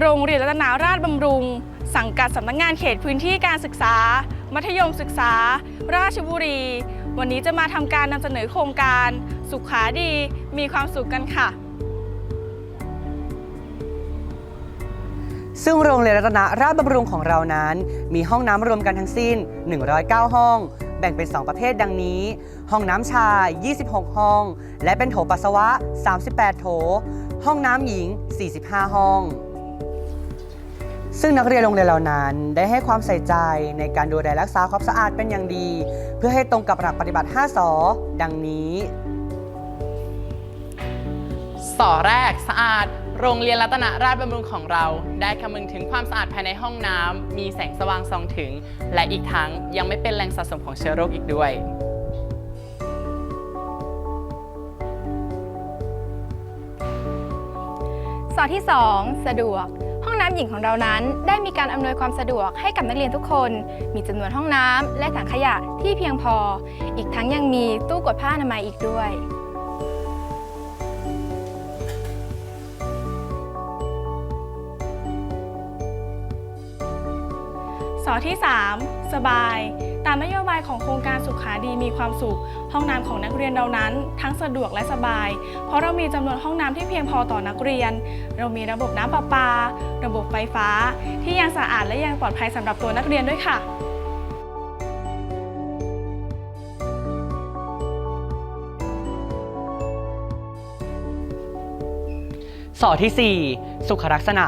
โรงเรียนรัตนาราชบำรุง สังกัดสำนักงานเขตพื้นที่การศึกษา มัธยมศึกษา ราชบุรี วันนี้จะมาทำการนำเสนอโครงการ สุขาดีมีความสุขกันค่ะ ซึ่งโรงเรียนรัตนาราชบำรุงของเรานั้น มีห้องน้ำรวมกันทั้งสิ้น 109 ห้อง แบ่งเป็น 2 ประเภทดังนี้ ห้องน้ำชาย 26 ห้อง และเป็นโถปัสสาวะ 38 โถ ห้องน้ำหญิง 45 ห้อง ซึ่งนักเรียนโรงเรียนเหล่านั้นได้ให้ความใส่ใจในการดูแลรักษาความสะอาดเป็นอย่างดี เพื่อให้ตรงกับหลักปฏิบัติ 5สอดังนี้ สอแรกสะอาด โรงเรียนรัตนราชบำรุงของเรา ได้คำนึงถึงความสะอาดภายในห้องน้ำมีแสงสว่างส่องถึง และอีกทั้งยังไม่เป็นแหล่งสะสมของเชื้อโรคอีกด้วย สอที่ 2 สะดวกห้อง น้ำหญิงของเรานั้น ได้มีการอำนวยความสะดวกให้กับนักเรียนทุกคน มีจำนวนห้องน้ำและถังขยะที่เพียงพอ อีกทั้งยังมีตู้กดผ้าอนามัยอีกด้วยสอที่ 3 สบายามนโยบายของโครงการสุขาดีมีความสุข ห้องน้ำของนักเรียนเรานั้น ทั้งสะดวกและสบาย เพราะเรามีจำนวนห้องน้ำที่เพียงพอต่อนักเรียน เรามีระบบน้ำประปา ระบบไฟฟ้า ที่ยังสะอาดและยังปลอดภัยสำหรับตัวนักเรียนด้วยค่ะสอที่ 4 สุขลักษณะ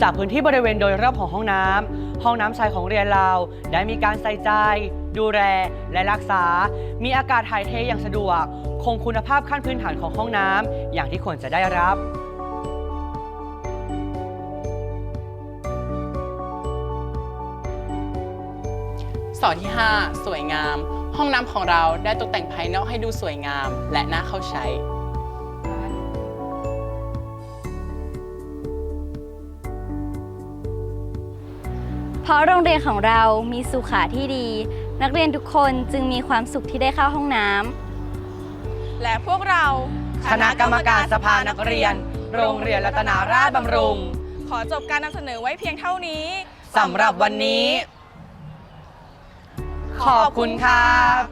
จากพื้นที่บริเวณโดยรอบของห้องน้ำ ห้องน้ำชายของเรียนเรา ได้มีการใส่ใจ ดูแลและรักษา มีอากาศถ่ายเทอย่างสะดวก คงคุณภาพขั้นพื้นฐานของห้องน้ำอย่างที่ควรจะได้รับ สอที่ 5 สวยงาม ห้องน้ำของเราได้ตกแต่งภายนอกให้ดูสวยงาม และน่าเข้าใช้ เพราะโรงเรียนของเรามีสุขาที่ดี นักเรียนทุกคนจึงมีความสุขที่ได้เข้าห้องน้ำและพวกเราคณะกรรมการสภานักเรียน โรงเรียนรัตนาราชบำรุง ขอจบการนำเสนอไว้เพียงเท่านี้สำหรับวันนี้ ขอบคุณครับ